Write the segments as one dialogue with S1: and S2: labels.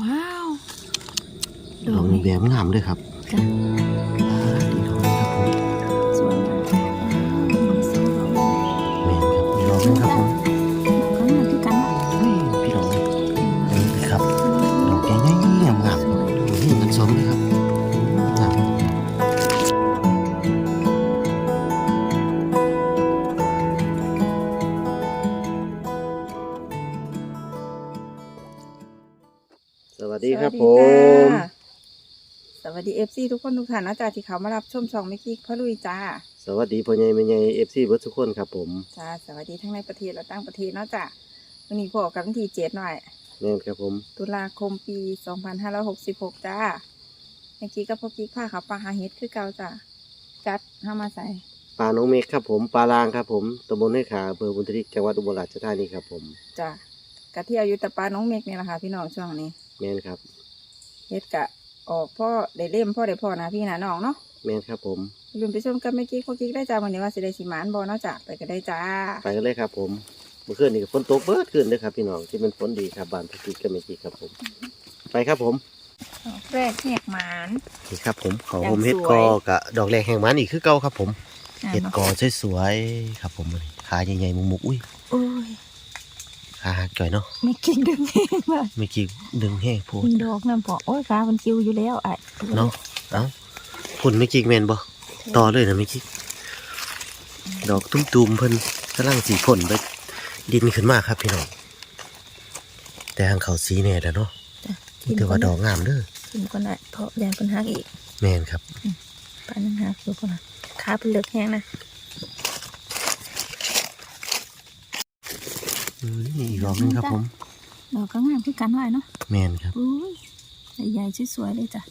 S1: ว้าว
S2: ดอกนี้แบบงามเลยครับ
S1: จ้ะ
S2: ครับผม
S1: สวัสดีเอ
S3: ฟซีทุกคนทุกท่านนะจ๊ะที่เขามารับชมช่องไม่กี้พ่อลุยจ้า
S2: สวัสดีพ่อใหญ่แม่ใหญ่เอฟซีเบิร์ดทุกคนครับผม
S3: จ้าสวัสดีทั้งในประเทศและต่างประเทศเนาะจ้ะวันนี้พอกับวันที่เจ็ดหน่อย
S2: แม่นครับผม
S3: ตุลาคมปีสองพันห้าร้อยหกสิบหกจ้าเมื่อกี้ก็พอกี้ผ้าขาวปลาหาเฮ็ดคือเก่าจ้ะจัดห้ามาใส่
S2: ปลาน้องเมฆครับผมปลาลางครับผมตำบลให้ขาอำเภอบุญทริกจังหวัดอุบลราชธานีครับผม
S3: จ้ะกะเที่ยวอยู่แต่ปลาน้องเมกนี่แหละค่ะพี่น้องช่วงนี้
S2: แม่นครับ
S3: เฮ็ดกะออกพ่อได้เล่มพ่อได้พ่อนะพี่นะน้องเนาะ
S2: แม่นครับผม
S3: อย่าลืมไปชมกับเมื่อกี้พอกี้ได้จ้าวันนี้ว่าสิได้สิหมานบอเนาะจ้ะไปกันได้จ้า
S2: ไปกันเลยครับผมเมื่อคืนนี้ก็ฝนตกเบิดขึ้นเลยครับพี่น้องที่มันฝนดีครับบ้านพักิจก็ไม่กี่ครับผม ไปครับผม
S3: ดอกแรกแหกหมาน
S2: นี่ครับผมเขา
S3: อย่าง
S2: ผมเฮ็ด
S3: สวย
S2: กอกะดอกแรกแห่งมันอีกคือเก่าครับผม
S3: อะ
S2: เฮ็ด
S3: เนาะ
S2: กอสวยๆครับผมขาใหญ่ๆมุกๆอุ้ย
S3: โอ้ย
S2: ขาหักจ่อยเนาะ
S3: ไม่กินดึงเองเลย
S2: ไม่กี่ดึงแห้งพู
S3: กินดอกน้ำพอโอ้ยขามันคิวอยู่แล้วไอ้
S2: เนาะเอ้าพุ่นไม่กี่แมนบ่ต่อเลยนะไม่กี่ดอกตุ้มๆเพิ่นกำลังสีพ่นไปดินขึ้นมาครับพี่น้องแต่ทางเขาสีแน่แล้วเนาะ
S3: กิน
S2: แต่ว่าดอกงามเด้อ
S3: กินก่อนได้เพราะยานเป็นหักอีก
S2: แมนครับ
S3: ปานนั้นหักอยู่ก่อนนะขาเป็นเลือกแห้งนะ
S2: อืม นี่อีกดอกหนึงครับผม
S3: ดอกก็งามคือกันไว้เนาะ
S2: แม่นครับ
S3: อุ้ยใหญ่ๆสวยๆเลยจ้ะ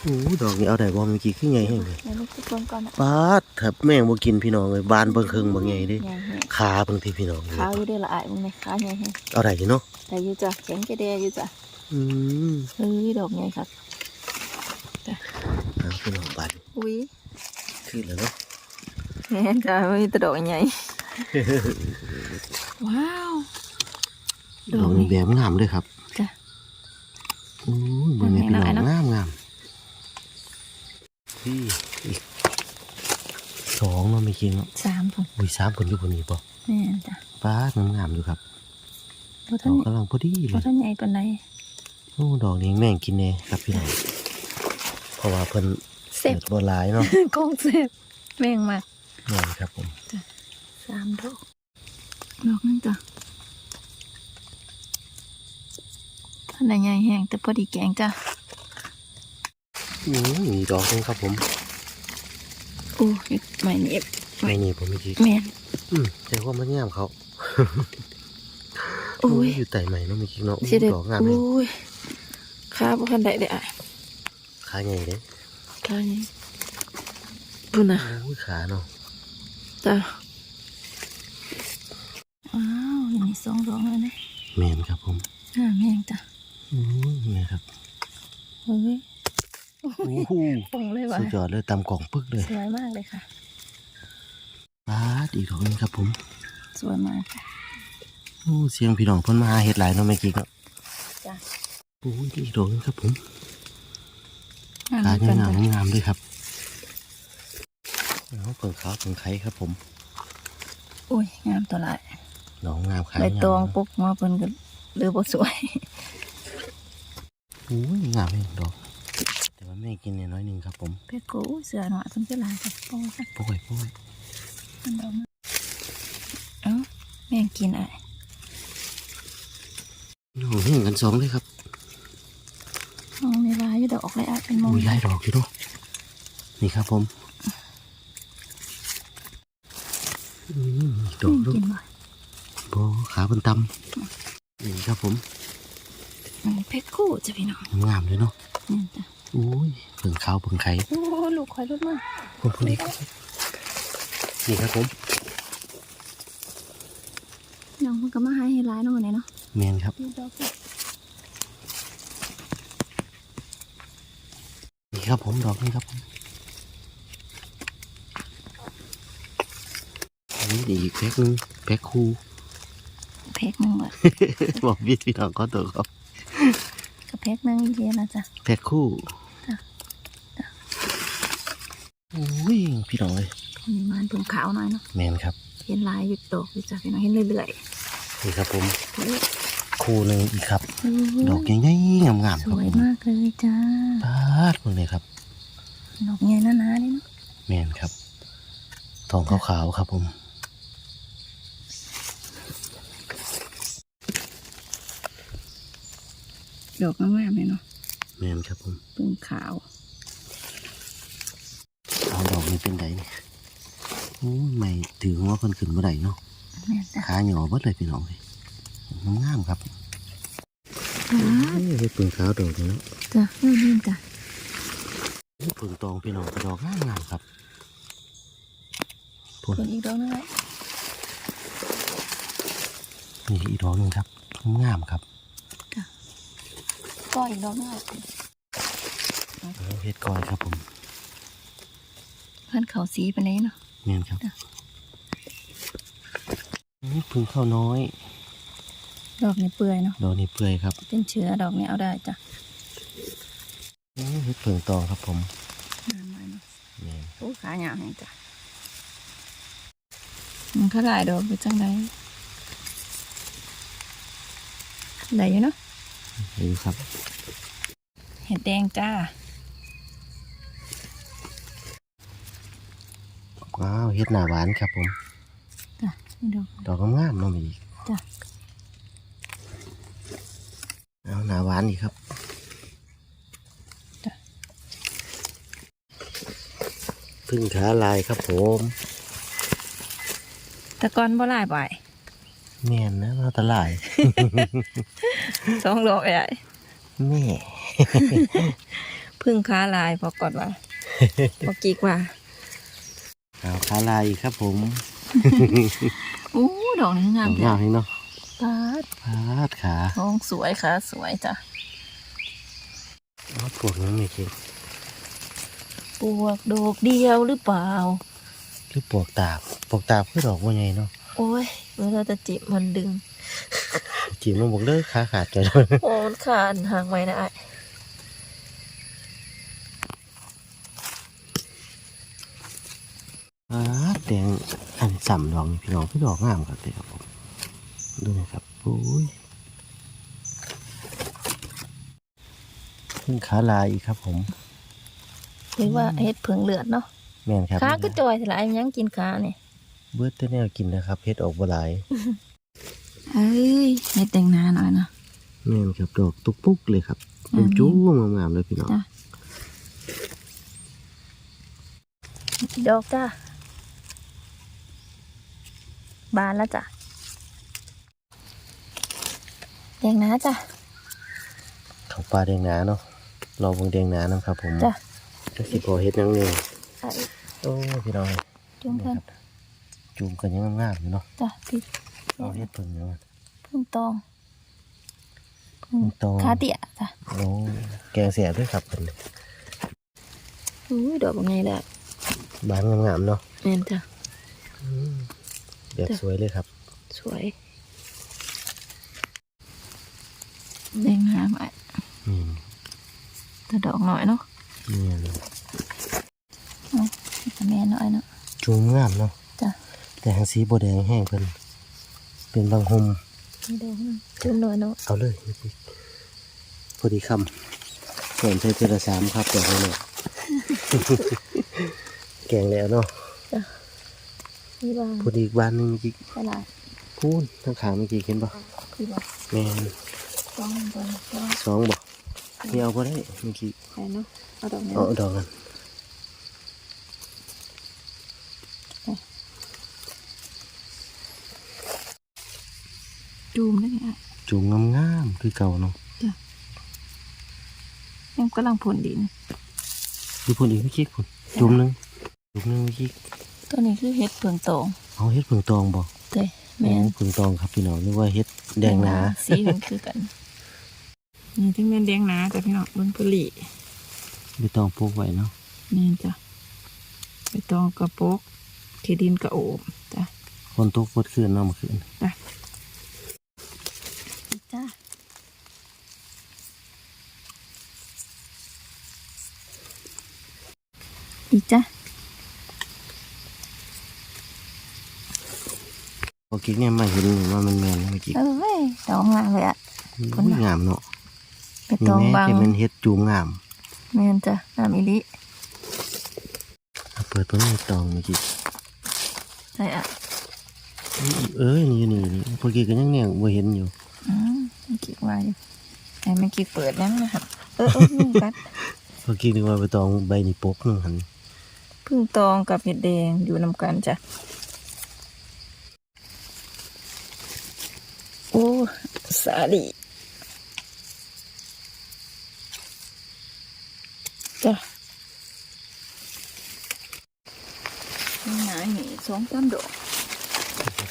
S2: โอ้ดอกนี้เอาได้บ่เมื่อกี้คือไงแห้งเลย
S3: เดี๋ยวลูกทุกคนก่อนนะ
S2: ปาดถ้าแม่งบ่กินพี่น้องเลยบานเบิ่งครึ่งบ่ไงเด้
S3: ใหญ่แห้ง
S2: ขาเบิ่งที่พี่น้อง
S3: ขาอยู่ได้ละไอ้มึงไหมขาใหญ่แห้ง
S2: เอาได้อยู่เนาะ
S3: แต่อยู่จ้ะแข็งแกแดอยู่จ้ะ
S2: อืม
S3: เฮ้ยดอกใหญ่ครับ
S2: เอาพี่น้องบาน
S3: อุ้ย
S2: ขึ้นแล้วเนาะ
S3: แห้งจ้ะมีแต่ดอกใหญ่
S1: ว้าว
S2: ดอกนี้แบบงามเลยครับ
S3: จ้ะ
S2: โอ้ยเบิ่งให้พี่น้อง
S3: ดอกไหนเนาะ
S2: งามงามที่อีกสองเนาะไม่คิงเนาะ
S3: สามคน
S2: อุ้ยสามคนอยู่คนนี้ป่ะ
S3: แม่นจ้ะ
S2: ป้าดมันงามอยู่ครับ
S3: เพราะ
S2: ด
S3: ท่าน
S2: อกกำลังพอดี
S3: เพ
S2: เล
S3: ราะ
S2: ย
S3: ท่านใหญ่ปานใด
S2: โอ้ดอกนี้แม่งกินแน่ครับพี่น้องเพราะว่าเพิ่น
S3: เสร็จ
S2: เกิดบ่หลายเนาะ
S3: กองเสร็จแม่งมาก
S2: นี่ครับผม
S3: สามดอกดอกนั่นจ้ะท่านใหญ่แห้งแต่พอดีแกงจ้ะ
S2: อืมมีดอกหนึงครับผม
S3: โอ้ยไม่เน็บ
S2: ไม่นี่ผมไม่คิด
S3: แม่น
S2: อืมแต่ว่ามันงามเขา
S3: โอ้ย
S2: อยู่ใต้ใหม่เนาะไม่คิดเนาะ
S3: สิได้
S2: ดอกงามเลย
S3: โอ้ยขาบ่คันได้เด้ออ้าย
S2: ขาใหญ่เด้
S3: ขาใหญ่ปุ่นน่ะ
S2: โอ้ยขาเนาะ
S3: จ้ะอ้าวอย่างนี้ สองดอกแล้วนะ
S2: แมนครับผม
S3: อ่าแม่งจ้ะ
S2: โอ้ยนี่ครับ
S3: เฮ้ย
S2: โอ้โห
S3: ปงเลยว่ะ
S2: สุดยอดเลยตำกล่องปึกเลย
S3: สวยมากเลยค่ะ
S2: ปาดอีกดอกหนึงครับผม
S3: สวยมากค่ะ
S2: โอ้เสียงพี่น้องเพิ่นมาหาเฮ็ดหลายเนาะไม่คิดเนาะ
S3: จ้ะ
S2: โอ้ยอีกดอกหนึงครับผม
S3: งาม
S2: ขา
S3: เหมือน
S2: งา
S3: กั
S2: ม
S3: นจ้ะ
S2: งามเลยครับเอาเปิงขาวเปิงไข่ครับผม
S3: โอ้ย งามตัวละ
S2: ดอกงามขา
S3: ใบ
S2: งาม
S3: ตองปุ๊กมาเพิ่นก็หรือบ่สวย
S2: โอ้ยงามเลยดอก แต่ว่าแม่กินเนี่ยน้อยหนึงครับผม
S3: เพชรกูเสือหน่อยเพิ่นจะลายจ้ะโอ้ย
S2: ป่วยป่วย
S3: มันดอกมาเอ้าแม่งกินอะ
S2: โอ้ยกันสองเลยครับ
S3: มองเวลาอยู่ดอกเลยอะเป็นมอง
S2: โอ้ยหลายดอกอยู่เนาะนี่ครับผมอืมดอกลูก
S3: กินบ่
S2: โบขาบนตำนี่ครับผม
S3: อืมเพชรกูจ้ะพี่น้อง
S2: งามเลยเนาะ
S3: นี่จ้ะ
S2: โอ้ยเปิงขาวเปิงไข่
S3: โอ้ลูกคอยรถมา
S2: ผมพูดดีครับนี่ครับผม
S3: น้องมันก็มาหาให้ร้ายเนาะมื้อนี้เนาะ
S2: แมนครับ
S3: ดูดอกสิ
S2: นี่ครับผมดอกนี้ครับผมอันนี้อีกแพ็คนึงแพ็คคู่
S3: เพกหนึงหมด
S2: บอกพี่พี่น้องเขาตัวเขา
S3: กระเพกหนึงเย็นนะจ๊ะ
S2: แพ็คคู่
S3: จ้ะ
S2: อุ้ยพี่น้องเลย
S3: มีมันเพิ่งขาวหน่อยเนาะ
S2: แมนครับ
S3: เห็นลายหยุดดอกอยู่จ้ะพี่น้องเห็นเรื่อย
S2: นี่ครับผม
S3: ๆ
S2: คู่หนึ่งอีกครับ
S3: โอ้ย
S2: ดอกใหญ่ๆงามๆ
S3: ส
S2: ครับ
S3: วย
S2: ผม
S3: มากเลยจ้า
S2: ปาดหมดเลยครับ
S3: ดอกใหญ่หนาๆเลยเนาะ
S2: แมนครับทองขาวๆครับผม
S3: ดอกงามๆเลยเนาะ
S2: แมนครับผม
S3: เพิ่งขาว
S2: เอาดอกนี้เป็นไดเนี่ยโอ้ยไม่ถือว่าเพิ่นขึ้นเมื่อไหร่เนาะ
S3: แม่นจ้ะ
S2: ขาหย่อเบิดเลยพี่น้องเลยงามๆครับ
S3: จ้า
S2: เฮ้ยเพิ่งขาวดอกนี้เนาะ
S3: จ้ะนี่ๆจ้ะ
S2: เพิ่งตองพี่น้องกระดอกงามๆครับพุ่น
S3: ส่วนอีกดอกนึงไว้
S2: นี่อีกดอกหนึงครับงามๆครับ
S3: ก็อีกดอกนึงไว้
S2: เอาเฮ็ดก้อยครับผม
S3: เพื่อนเขาสีไปเลยเนาะ
S2: แม่นครับ
S3: จ้ะ
S2: นี่พึ่งเข้าน้อย
S3: ดอกนี่เปื่อยเนาะ
S2: ดอกนี้เปื่อยครับ
S3: เป็นเชื้อดอกนี้เอาได้จ้ะ
S2: นี่เฮ็ดเพิ่งตองครับผม
S3: งามมากเนาะ
S2: แม่น
S3: โอ้ขาหยาให้จ้ะมันเขาหลายดอกไปจังไดได้อยู่เนาะ
S2: เห็นครับ
S3: เห็ดแดงจ้า
S2: ว้าวเฮ็ดหน้าหวานครับผม
S3: จ้ะนี่ดอก
S2: ดอกงามๆเนาะมีอีก
S3: จ้ะ
S2: เอาหน้าหวานอีกครับ
S3: จ้ะ
S2: พึ่งขาลายครับผม
S3: แตะกอนบ่หลายบ่าย
S2: แม่นนะเราตะลาย
S3: สองดอกใหญ่
S2: แม่
S3: พึ่งค้าลายพอก่อนว่าพอกีกว่า
S2: เอาขาลายอีกครับผม
S3: อู้ดอกนี้งา
S2: ด
S3: ม
S2: อก
S3: จ้ะ
S2: งามให้เนาะ
S3: ปาด
S2: พาดขา
S3: ท้องสวยค่ะสวยจ้ะ
S2: เอาปวกนั้นไม่คิด
S3: ปวกดอกเดียวหรือเปล่า
S2: คือปวกตาบปวกตาบคือดอกว่าไงเนาะ
S3: โอ้ยเวลาจะจิบมันดึง
S2: จีบมันบอกเลิกขาขาดกัน
S3: โอ้มันขาดห่างไว้นะไอ้
S2: อ่าแดงอันสำดอกนี่พี่น้องพี่ดอกงามครับเลยครับผมดูนะครับโอ้ยขึ้นขาลายอีกครับ ผม
S3: หรือว่าเฮ็ดเผิงเลือดเนาะ
S2: แม่นครับ
S3: ขาก็จอยสลายยังกินขาเนี่ย
S2: เบิดแต่แนวกินนะครับเฮ็ดออกบ่หลาย
S3: เอ้ยเฮ็ดแต่งหน้าหน่อยนะ
S2: แม่นครับดอกตุกปุกเลยครับ
S3: อื
S2: เป็น
S3: ม
S2: จู้งามๆเลยพี่น้อง
S3: จ้ะดอกจ้าบานแล้วจ้ะแดงหน้าจ้ะ
S2: ของปลาแดงหนาเนาะรอเบิ่งแดงหนานะครับผม
S3: จ้ะ
S2: จักสิพอเฮ็ดหยังเนี่ย
S3: ไอ้
S2: โอ้พี่น้อง
S3: จุ่มเพิ่น
S2: จูมกันยังงามๆอยู่เนาะ
S3: จ้ะพี่
S2: เอาเฮ็ดเพิ่นเนาะ
S3: พึ่งตอง
S2: พึ่งตอง
S3: ขาเตี่ยจ้ะ
S2: โอ้แกงเสียด้วยครับเพิ่น
S3: อุ้ยดอกเป็นไงแหละ
S2: บานงามๆเนาะ
S3: แม่นจ้ะ
S2: แบบ
S3: จ้ะ
S2: สวยเลยครับ
S3: สวยแดงหน้าไว้
S2: อืม
S3: แต่ดอกหน่อยเนาะ
S2: นี่น
S3: แต่แม่น้อยเนาะ
S2: จูมงามเนาะ
S3: จ้ะ
S2: แต่หางสีบ่แดงแห้งเพิ่นเป็นบางหม
S3: นี่ดอกหนึ่งจุ่มหน่อยเนาะ
S2: เอาเลยพอดีคำเพิ่มใช้เทอละสามครับแต่ให้เนี่ยแกงแล้วเนาะ
S3: นี่บาง
S2: พอดีอีกบ้านหนึงเมื่อกี้
S3: ตลาด
S2: พูนทั้งขาเมื่อกี้เห็นปะ
S3: ที่บอก
S2: แม่น
S3: ต้องบนต้อง
S2: สองบอกนี่เอาก็ได้เมื่อกี้
S3: ไปเนาะเอาดอกนี้
S2: เอาดอกกัน
S3: จูมได้ไงอะ
S2: จูงงามๆคือเก่าเนาะ
S3: ยังกำลังผลดิน
S2: ดูพุ่นอีกเมื่อกี้พุ่นจุ่มหนึงจุ่มหนึงเมื่อกี้
S3: ตัวนี้คือเห็ดเผืองตอง
S2: เอาเฮ็ดผึ่งตองบอก
S3: เต้
S2: แม่
S3: แม่น
S2: ผึ่งตองครับพี่น้องนึกว่าเฮ็ดแดงหนา
S3: สีมันคือกันนี่ที่แม่นแดงหนาจ้ะพี่น้องบนผลี
S2: ไม่ต้องพกไว้เนาะ
S3: นี่จ้ะไปตองกระปกที่ดินกระโอบจ้ะ
S2: คนตกฟดคืนเนาะเมื่อคืน
S3: จ้ะ อีกจ้ะ
S2: พอกิ๊กเนี่ยมาเห็นว่ามันแมนเมื่อกี้
S3: เอ้ยดอกงามเลยอะคนน่ะ
S2: งามเนาะ
S3: ไปตอง
S2: นี่
S3: บาง
S2: แม่จะเป็นเฮ็ดจูงงาม
S3: แม่นจ้ะงามอีหลิ
S2: อะเปิดเพิ่งให้ตองเมื่อกี้
S3: ใช่อะ
S2: เอ้ยนี่นี่นี่พอกิ๊กก็ยังเนี่ยบ่เห็นอยู่
S3: อืมไม่คิดว่าอยู่ไอ้เมื่อกี้เปิดแล้วนะครับเออเออนี่กัด
S2: พอกิ๊กนึกว่าไปตองใบนี่ปกนึงหัน
S3: พึ่งตองกับเห็ดแดงอยู่นำกันจ้ะโอ้สาลีจ้ะหนาหนีสองสามดอก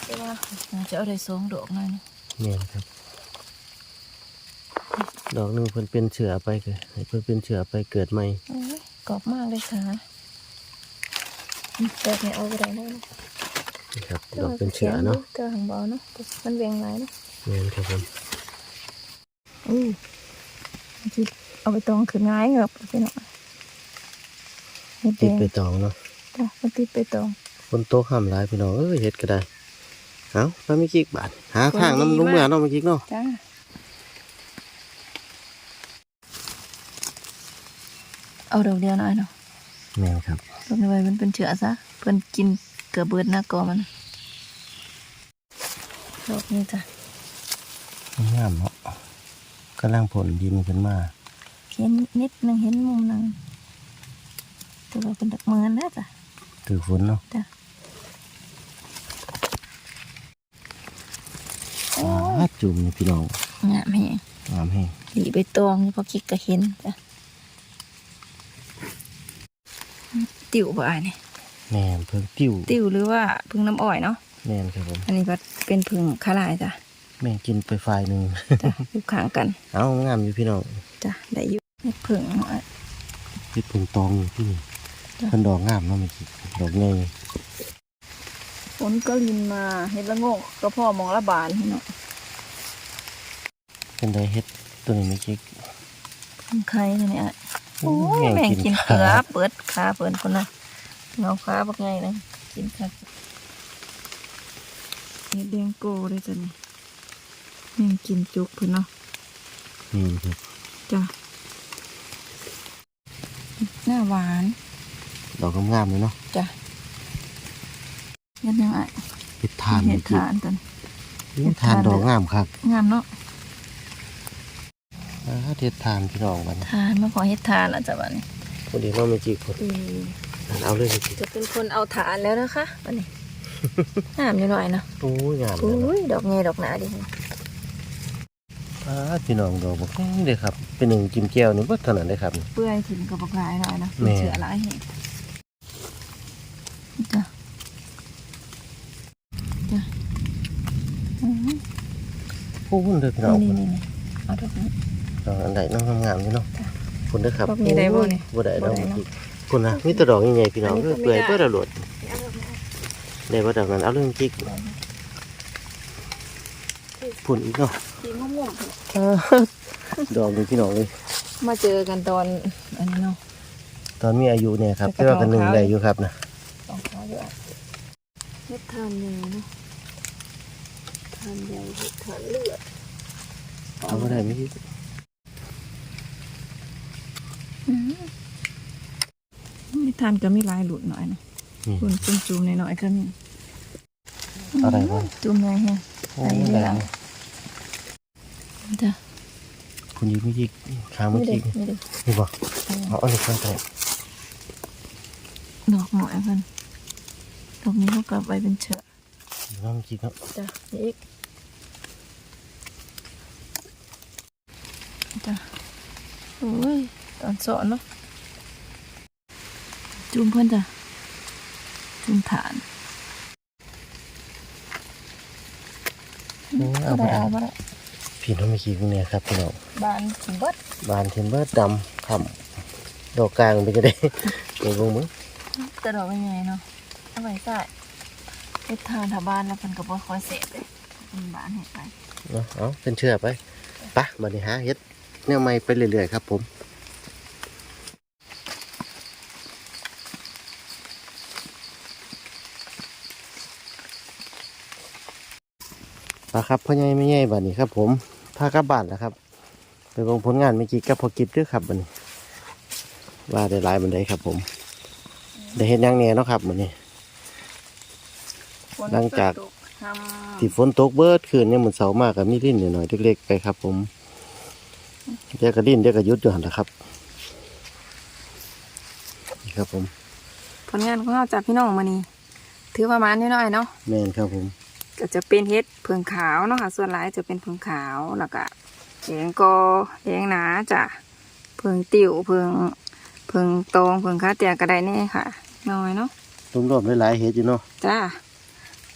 S3: แต่ว่าน่าจะเอาได้สองดอกหน่อยนะ
S2: เนี่ยครับ ดอกหนึงเพิ่นเป็นเชือไปก็ให้เพิ่นเป็นเชือไปเกิดใหม่
S3: โอ้ยกรอบมากเลยค่ะ แต่ไม่เอาไปได้แล้วนะ
S2: นี่ครับดอกเป็นเชือเนาะ
S3: เจอหางบอเนาะมันเวียงไรเนาะ
S2: เนี่ยครับผม
S3: อู้จิเอาไปตองขึ้นง่ายเหงือบไปหน่อยเฮ็ดแด
S2: ติด
S3: ง
S2: ไปตองเนาะ
S3: จ้ะมันติดไปตอง
S2: คนโตข้ามหลายพี่น้องเอ้ยเฮ็ดก็ได้เอาไปไม่กิ๊กบาทหาทาง
S3: คนดี
S2: น้ำลุง
S3: มาก
S2: เมื่อเนาะไม่กิ๊กเนาะ
S3: จ้าเอาดอกเดียวหน่อยเนาะ
S2: แม่นครับ
S3: ดอกนี้ไว้มันเป็นเชื้อซะเพิ่นกินเกือบเบิดหน้ากอมันดอกนี้จ้ะ
S2: งามเนาะกำลังผลดินขึ้นมา
S3: เห็นนิดนึงเห็นมุมนึงแต่ว่าเป็นดอกเมือนนะจ้ะ
S2: ถือฝนเนาะ
S3: จ้ะ
S2: อ่าจุ่มนี่พี่น้อง
S3: งามแฮง
S2: งามแห้ง
S3: หลีไปตองนี่พอคิดก็เห็นจ้ะ ติ๋วบ่อายนี่
S2: แม่นเพิ่งติ้ว
S3: ติ๋วหรือว่าพึ่งน้ำอ้อยเนาะ
S2: แม่นครับผม
S3: อันนี้ก็เป็นพึ่งขาลายจ้ะ
S2: แม่งกินไปฝ่ายหนึ่ง
S3: จ้ะอยู่ข้างกัน
S2: เอางามอยู่พี่น้อง
S3: จ้ะได้อยู่เฮ็ดพึ่งเนาะ
S2: เฮ็ดผงตองอยู่ที่นี่
S3: จ้ะ
S2: เพิ่นดอกงามเนาะเมื่อกี้ดอกใหญ่
S3: ฝนก็ลินมาเฮ็ดละโงกก็พ่อมองละบานเนาะ
S2: เป็นได้เฮ็ดตัวนี้เมื่อกี้
S3: พึ่งไข่เนี่ยอะ
S2: โอ้
S3: โอ้ย
S2: ย
S3: แม่ง
S2: แม่งกิ
S3: กิ
S2: น
S3: น
S2: ขา
S3: เกลือเปิดขาเปิดคนน่ะเงาขาบักไงนะกินค่ะเฮ็ดแดงโกเลยจ้ะนี่แม่งกินจุกเพิ่นเนาะ
S2: นี่ครับ
S3: จ้ะหน้าหวาน
S2: ดอกงามๆเลยเนาะ
S3: จ้ะเฮ็ดยังไง
S2: เฮ็ดทาน
S3: เฮ็
S2: เมื่
S3: ด
S2: อกี้
S3: ทานกัน
S2: เฮ็ดทานดอกงามครับ
S3: งามเนาะ
S2: อ่า เฮ็ดทานพี่น้องบัดนี้
S3: ทานมาขอเฮ็ดทานแล้วจ้ะบัดนี้
S2: พอดีเนาะเมื่อกี้คนเอาเลยเมื่อกี้
S3: จะเป็นคนเอาฐานแล้วนะคะบัดนี้งามอยู่หน่อยเนาะ
S2: โอ้ยงามเลย
S3: อุ้
S2: เนาะ
S3: ยดอกไงดอกหนาดิ
S2: อ่าพี่น้องดอกบอกนี่เลยครับ เป็นหนึ่งกิมแก้วนี่เบิดเท่านั้นเลยครับ
S3: เปื่อยถิ่นกับบักหลายหน่อยเนาะ
S2: แม่
S3: เชื้อหลายแห่งจ้ะจ้ะอือ
S2: โอ้คุณเด้อพี่น้อง
S3: นี่นี่นี่เอาดอกนี้
S2: ดอกอันใดน้องงามๆอยู่เนาะ
S3: จ้ะ
S2: คุณเด้อครับ
S3: ดอกนี้ได้บ่นี่
S2: บ่ได้ดอก
S3: บ่ได้เนาะ
S2: เมื่อกี้คุณนะมีแต่ดอกใหญ่ๆพี่น้อง
S3: อันนี้ก็
S2: เปื่อย
S3: ไม่ได้
S2: เปื่อยระโดดได้บ่ดอกนั้นเอาเรื่องจิกพุ่นอีกเนาะ
S3: สีม่วง
S2: อ่าดอกนี้พี่น้องเลย
S3: ๆมาเจอกันตอนอันนี้เนาะ
S2: ตอนมีอายุเนี่ยครับ
S3: แต่
S2: ที่
S3: ก็
S2: ว่ากันหนึ่ง
S3: ทองขาว
S2: ได้อยู่ครับนะ
S3: สองขาอยู่อะเฮ็ดทานใหญ่เนาะทานใหญ่เฮ็ดทานเลือด
S2: เอาบ่ได้ไม่คิด
S3: อืม ไม่ทานก็มีลายหลุดหน่อยนะ
S2: นี่
S3: คุณจุ่มจุ่มๆหน่อยๆก็มี
S2: เอาได้บ่
S3: จุ่มหน่อยแฮะ
S2: โอ้
S3: ใส่
S2: ย
S3: เว
S2: ได้
S3: ลาจ้ะ
S2: คุณยิงไม่ยิกค้างเมื่
S3: นี่
S2: อ
S3: เด็
S2: กี้
S3: นี่เด็
S2: นี่บ่เอาอันนี้ข้างใต้
S3: ดอกหน่อยเพิ่นดอกนี้เขากลับไปเป็นเชื้อ
S2: น้องจิกเนาะ
S3: จ้ะนี่อีกจ้ะโอ้ย ตอนสอนเนาะจุ่มเพิ่นจ้ะจุ่มฐาน
S2: โอ้ย
S3: เอา
S2: เอา
S3: ไป
S2: บ่ได้
S3: เอาไป
S2: พี่น้องไม่คิดเนี่ยครับพี่น้อง
S3: บานถึงเบิด
S2: บานเทมเบอร์ดำคำดอกกลางเป็นจะได้เก่งงมึง
S3: แต่ดอกเป็นไงเนาะเอาไปใส่เฮ็ดทานถ้าบ้านแล้วเพิ่นก็บ่ค่อยเสพเลยเป็นบ้านเฮ็ดไป
S2: เนาะเอาเป็นเชื่อไปปะบัดนี้หาเฮ็ดแนวใหม่ไปเรื่อยๆครับผมาครับพ่อใหญ่ไม่ใหญ่บัดนี้ครับ ผมพากลับบ้านแล้วครับไปเบงผลงานเมื่อกี้กับพอกิบด้วยครับบัดนี้ ว่าได้หลายบันไดครับ ผม ได้เห็นยังแหน่เนาะครับบัดนี้ หลังจาก
S3: ทำ
S2: ที่ฝนตกเบิดคืนเนี่ยมันเสามากกับมีลิ้นหน่อยๆเล็กๆไปครับ ผมเดี๋ยวก็ลิ้นเดี๋ยวก็หยุดอยู่หันละครับนี่ครับผม
S3: ผลงานของเราจากพี่น้องมานี่ถือประมาณน้อยๆเนาะ
S2: แม่นครับผม
S3: ก็จะเป็นเฮ็ดเผืองขาวเนาะค่ะส่วนหลายจะเป็นเผืองขาวแล้วก็แดงกอแดงหนาจ้ะเผืองติ๋วเผืองเผืองตองเผืองขาเตียกระไดแน่ค่ะ น้อยเนาะ
S2: รวมๆหลายๆเฮ็ดอยู่เนาะ
S3: จ้า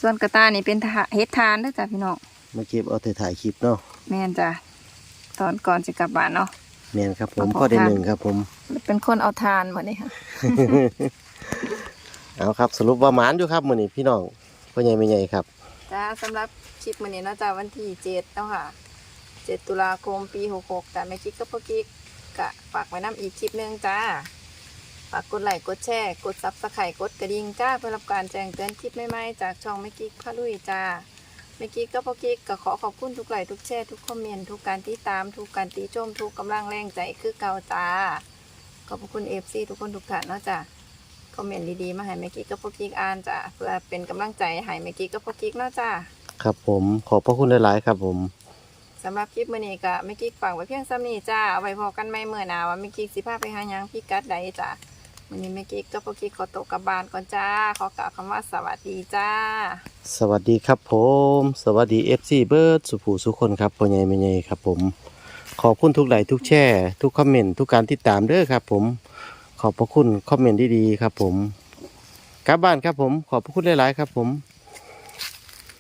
S3: ส่วนกระตายนี่เป็นทะเฮ็ดทานเด้อจ้ะพี่น้อง
S2: มาเก็บเอาแต่ถ่ายคลิปเนาะ
S3: แม่นจ้ะตอนก่อนจะกลับบ้านเนาะ
S2: แม่นครับ ผม
S3: เอาพอ
S2: ข้อได้
S3: ทาน
S2: หนึ่งครับ ผม
S3: เป็นคนเอาทานมาเนี่ค่ะ
S2: เอาครับ สรุปว่าหมานอยู่ครับมื้อนี้พี่น้องพ่อใหญ่ไม่ใหญ่ครับ
S3: จ้าสำหรับคลิปมื้อนี้นาะจ้าวันที่เจ็ดเนาะค่ะเจ็ดตุลาคมปีหกหกจ้าแม่กิ๊กกับพ่อกิ๊กกะฝากไว้น้ำอีกคลิปหนึงจ้าฝากกดไลค์กดแชร์กดซับสไครต์กดกระดิ่งจ้าเพื่อรับการแจ้งเตือนคลิปใหม่ๆจากช่องแม่กิ๊กพะลุยจ้าแม่กิ๊กกับพ่อกิ๊กก็ขอขอบคุณทุกไลค์ทุกแชร์ทุกคอมเมนต์ทุกการติดตามทุกการติชมทุกกำลังแรงใจคือเก่าจ้าขอบคุณเอฟซีทุกคนทุกท่านเนาะจ้า คอมเมนต์ดีๆมาให้แม่กิ๊กกับพ่อกิ๊กอ่านจ้ะเพื่อเป็นกำลังใจให้แม่กิ๊กกับพ่อกิ๊กเนาะจ้ะ
S2: ครับผมขอบพระคุณหลายๆครับผม
S3: สำหรับคลิปมื้อนี้ก็แม่กิ๊กฝากไว้เพียงซ้ำนี้จ้าเอาไว้พอกันใหม่เมื่อหน้าว่าแม่กิ๊กสิพาไปหาหยังพี่กัดใดจ้ะมื้อนี้แม่กิ๊กกับพ่อกิ๊กขอตกกลับบ้านก่อนจ้าขอกล่าวคำว่าสวัสดีจ้า
S2: สวัสดีครับผม สวัสดี FC เบิร์ดสุภูสุคนครับพ่อใหญ่ไม่ใหญ่ครับผม ขอบคุณทุกไลค์ทุกแชร์ทุกคอมเมนต์ทุกการติดตามเด้อครับผม ขอบพระคุณคอมเมนต์ดีๆครับผมกลับบ้านครับผม ขอบพระคุณหลายๆครับผม